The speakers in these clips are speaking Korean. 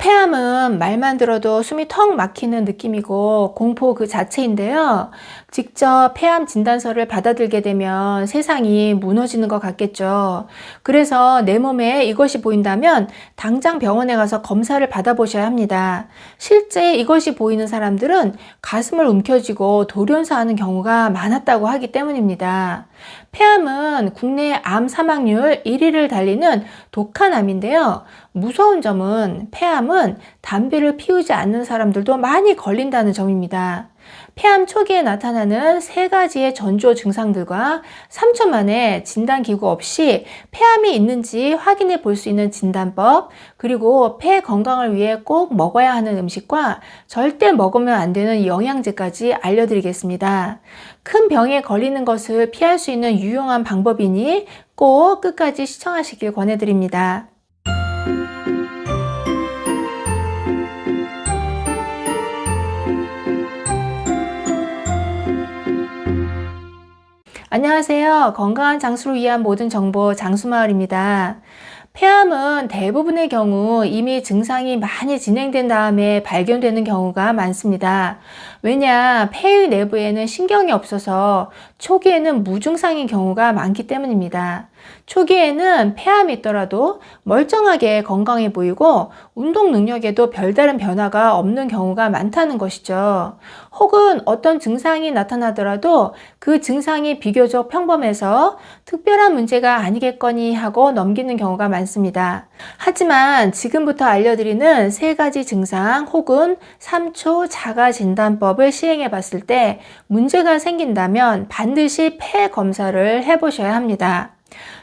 폐암은 말만 들어도 숨이 턱 막히는 느낌이고 공포 그 자체인데요. 직접 폐암 진단서를 받아들게 되면 세상이 무너지는 것 같겠죠. 그래서 내 몸에 이것이 보인다면 당장 병원에 가서 검사를 받아보셔야 합니다. 실제 이것이 보이는 사람들은 가슴을 움켜쥐고 돌연사하는 경우가 많았다고 하기 때문입니다. 폐암은 국내 암 사망률 1위를 달리는 독한 암인데요. 무서운 점은 폐암은 담배를 피우지 않는 사람들도 많이 걸린다는 점입니다. 폐암 초기에 나타나는 세 가지의 전조 증상들과 3초 만에 진단기구 없이 폐암이 있는지 확인해 볼 수 있는 진단법, 그리고 폐 건강을 위해 꼭 먹어야 하는 음식과 절대 먹으면 안 되는 영양제까지 알려드리겠습니다. 큰 병에 걸리는 것을 피할 수 있는 유용한 방법이니 꼭 끝까지 시청하시길 권해드립니다. 안녕하세요. 건강한 장수를 위한 모든 정보 장수마을입니다. 폐암은 대부분의 경우 이미 증상이 많이 진행된 다음에 발견되는 경우가 많습니다. 왜냐, 폐의 내부에는 신경이 없어서 초기에는 무증상인 경우가 많기 때문입니다. 초기에는 폐암이 있더라도 멀쩡하게 건강해 보이고 운동 능력에도 별다른 변화가 없는 경우가 많다는 것이죠. 혹은 어떤 증상이 나타나더라도 그 증상이 비교적 평범해서 특별한 문제가 아니겠거니 하고 넘기는 경우가 많습니다. 하지만 지금부터 알려드리는 세 가지 증상 혹은 3초 자가 진단법을 시행해 봤을 때 문제가 생긴다면 반드시 폐 검사를 해 보셔야 합니다.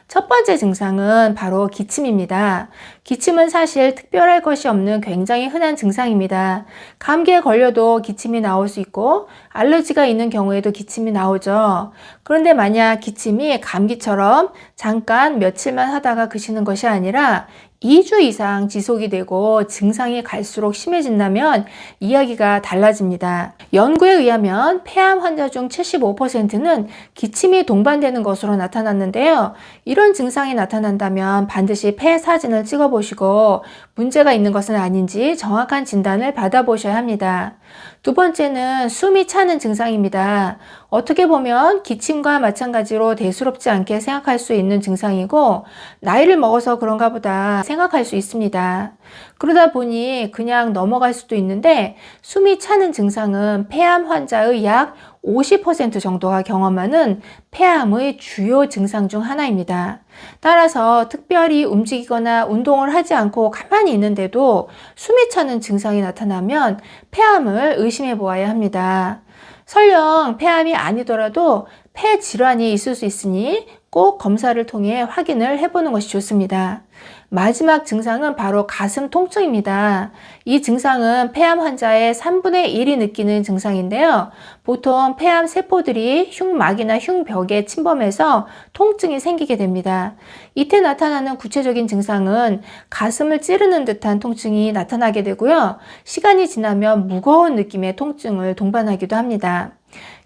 첫 번째 증상은 바로 기침입니다. 기침은 사실 특별할 것이 없는 굉장히 흔한 증상입니다. 감기에 걸려도 기침이 나올 수 있고 알러지가 있는 경우에도 기침이 나오죠. 그런데 만약 기침이 감기처럼 잠깐 며칠만 하다가 그치는 것이 아니라 2주 이상 지속이 되고 증상이 갈수록 심해진다면 이야기가 달라집니다. 연구에 의하면 폐암 환자 중 75%는 기침이 동반되는 것으로 나타났는데요. 이런 증상이 나타난다면 반드시 폐 사진을 찍어보시고 문제가 있는 것은 아닌지 정확한 진단을 받아보셔야 합니다. 두 번째는 숨이 차는 증상입니다. 어떻게 보면 기침과 마찬가지로 대수롭지 않게 생각할 수 있는 증상이고 나이를 먹어서 그런가 보다 생각할 수 있습니다. 그러다 보니 그냥 넘어갈 수도 있는데 숨이 차는 증상은 폐암 환자의 약 50% 정도가 경험하는 폐암의 주요 증상 중 하나입니다. 따라서 특별히 움직이거나 운동을 하지 않고 가만히 있는데도 숨이 차는 증상이 나타나면 폐암을 의심해 보아야 합니다. 설령 폐암이 아니더라도 폐 질환이 있을 수 있으니 꼭 검사를 통해 확인을 해보는 것이 좋습니다. 마지막 증상은 바로 가슴 통증입니다. 이 증상은 폐암 환자의 3분의 1이 느끼는 증상인데요. 보통 폐암 세포들이 흉막이나 흉벽에 침범해서 통증이 생기게 됩니다. 이때 나타나는 구체적인 증상은 가슴을 찌르는 듯한 통증이 나타나게 되고요. 시간이 지나면 무거운 느낌의 통증을 동반하기도 합니다.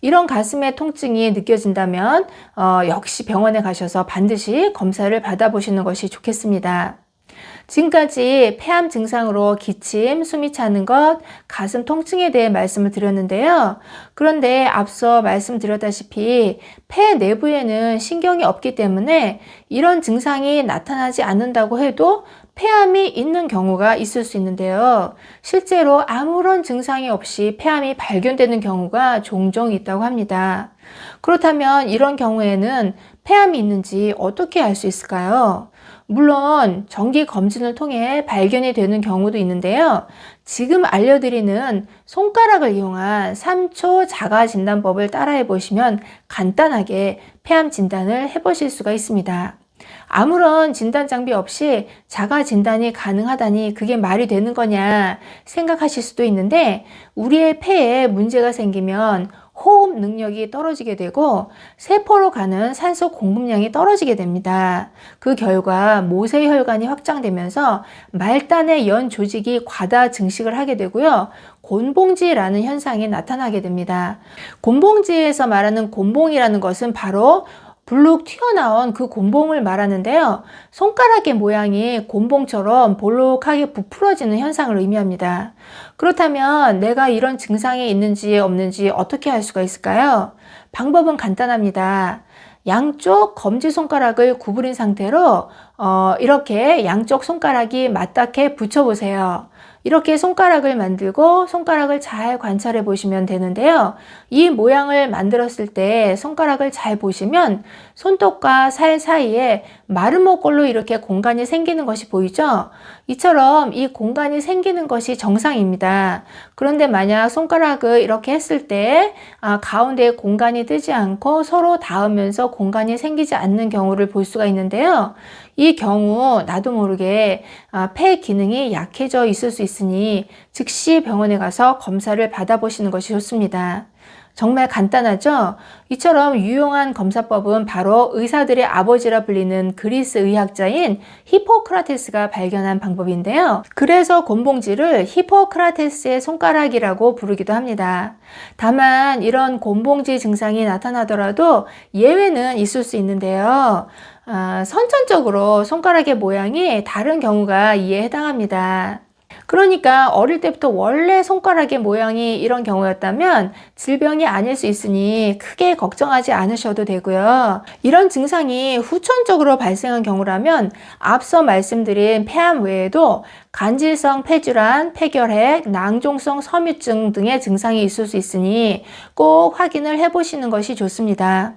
이런 가슴의 통증이 느껴진다면 어, 역시 병원에 가셔서 반드시 검사를 받아보시는 것이 좋겠습니다. 지금까지 폐암 증상으로 기침, 숨이 차는 것, 가슴 통증에 대해 말씀을 드렸는데요. 그런데 앞서 말씀드렸다시피 폐 내부에는 신경이 없기 때문에 이런 증상이 나타나지 않는다고 해도 폐암이 있는 경우가 있을 수 있는데요. 실제로 아무런 증상이 없이 폐암이 발견되는 경우가 종종 있다고 합니다. 그렇다면 이런 경우에는 폐암이 있는지 어떻게 알 수 있을까요? 물론 정기 검진을 통해 발견이 되는 경우도 있는데요. 지금 알려드리는 손가락을 이용한 3초 자가 진단법을 따라해 보시면 간단하게 폐암 진단을 해 보실 수가 있습니다. 아무런 진단 장비 없이 자가 진단이 가능하다니 그게 말이 되는 거냐 생각하실 수도 있는데 우리의 폐에 문제가 생기면 호흡 능력이 떨어지게 되고 세포로 가는 산소 공급량이 떨어지게 됩니다. 그 결과 모세혈관이 확장되면서 말단의 연 조직이 과다 증식을 하게 되고요. 곤봉지라는 현상이 나타나게 됩니다. 곤봉지에서 말하는 곤봉이라는 것은 바로 불룩 튀어나온 그 곤봉을 말하는데요. 손가락의 모양이 곤봉처럼 볼록하게 부풀어지는 현상을 의미합니다. 그렇다면 내가 이런 증상이 있는지 없는지 어떻게 할 수가 있을까요? 방법은 간단합니다. 양쪽 검지 손가락을 구부린 상태로 어, 이렇게 양쪽 손가락이 맞닿게 붙여보세요. 이렇게 손가락을 만들고 손가락을 잘 관찰해 보시면 되는데요. 이 모양을 만들었을 때 손가락을 잘 보시면 손톱과 살 사이에 마름모꼴로 이렇게 공간이 생기는 것이 보이죠? 이처럼 이 공간이 생기는 것이 정상입니다. 그런데 만약 손가락을 이렇게 했을 때 아, 가운데에 공간이 뜨지 않고 서로 닿으면서 공간이 생기지 않는 경우를 볼 수가 있는데요. 이 경우 나도 모르게 아, 폐 기능이 약해져 있을 수 있으니 즉시 병원에 가서 검사를 받아보시는 것이 좋습니다. 정말 간단하죠? 이처럼 유용한 검사법은 바로 의사들의 아버지라 불리는 그리스 의학자인 히포크라테스가 발견한 방법인데요. 그래서 곤봉지를 히포크라테스의 손가락이라고 부르기도 합니다. 다만 이런 곤봉지 증상이 나타나더라도 예외는 있을 수 있는데요. 아, 선천적으로 손가락의 모양이 다른 경우가 이에 해당합니다. 그러니까 어릴 때부터 원래 손가락의 모양이 이런 경우였다면 질병이 아닐 수 있으니 크게 걱정하지 않으셔도 되고요. 이런 증상이 후천적으로 발생한 경우라면 앞서 말씀드린 폐암 외에도 간질성 폐질환, 폐결핵, 낭종성 섬유증 등의 증상이 있을 수 있으니 꼭 확인을 해보시는 것이 좋습니다.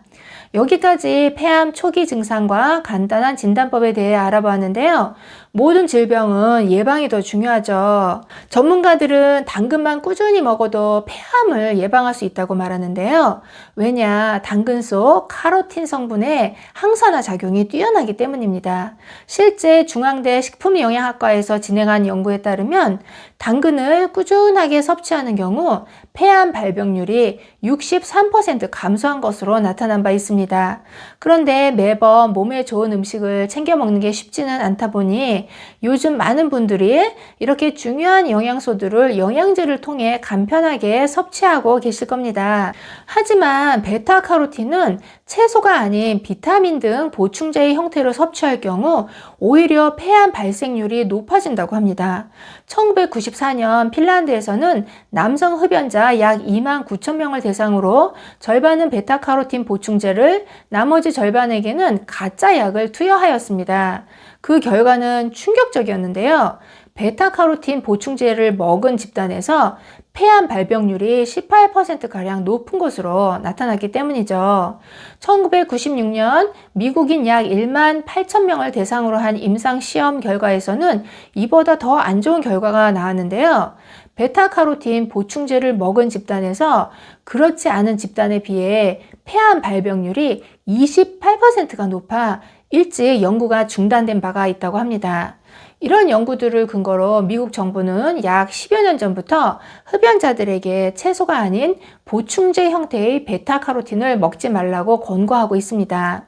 여기까지 폐암 초기 증상과 간단한 진단법에 대해 알아보았는데요. 모든 질병은 예방이 더 중요하죠. 전문가들은 당근만 꾸준히 먹어도 폐암을 예방할 수 있다고 말하는데요. 왜냐, 당근 속 카로틴 성분의 항산화 작용이 뛰어나기 때문입니다. 실제 중앙대 식품영양학과에서 진행한 연구에 따르면 당근을 꾸준하게 섭취하는 경우 폐암 발병률이 63% 감소한 것으로 나타난 바 있습니다. 그런데 매번 몸에 좋은 음식을 챙겨 먹는 게 쉽지는 않다 보니 요즘 많은 분들이 이렇게 중요한 영양소들을 영양제를 통해 간편하게 섭취하고 계실 겁니다. 하지만 베타카로틴은 채소가 아닌 비타민 등 보충제의 형태로 섭취할 경우 오히려 폐암 발생률이 높아진다고 합니다. 1994년 핀란드에서는 남성 흡연자 약 2만 9천 명을 대상으로 절반은 베타카로틴 보충제를 나머지 절반에게는 가짜 약을 투여하였습니다. 그 결과는 충격적이었는데요. 베타카로틴 보충제를 먹은 집단에서 폐암 발병률이 18%가량 높은 것으로 나타났기 때문이죠. 1996년 미국인 약 1만 8천 명을 대상으로 한 임상 시험 결과에서는 이보다 더 안 좋은 결과가 나왔는데요. 베타카로틴 보충제를 먹은 집단에서 그렇지 않은 집단에 비해 폐암 발병률이 28%가 높아 일찍 연구가 중단된 바가 있다고 합니다. 이런 연구들을 근거로 미국 정부는 약 10여 년 전부터 흡연자들에게 채소가 아닌 보충제 형태의 베타카로틴을 먹지 말라고 권고하고 있습니다.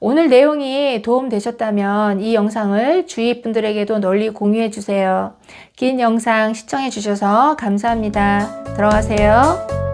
오늘 내용이 도움되셨다면 이 영상을 주위 분들에게도 널리 공유해 주세요. 긴 영상 시청해 주셔서 감사합니다. 들어가세요.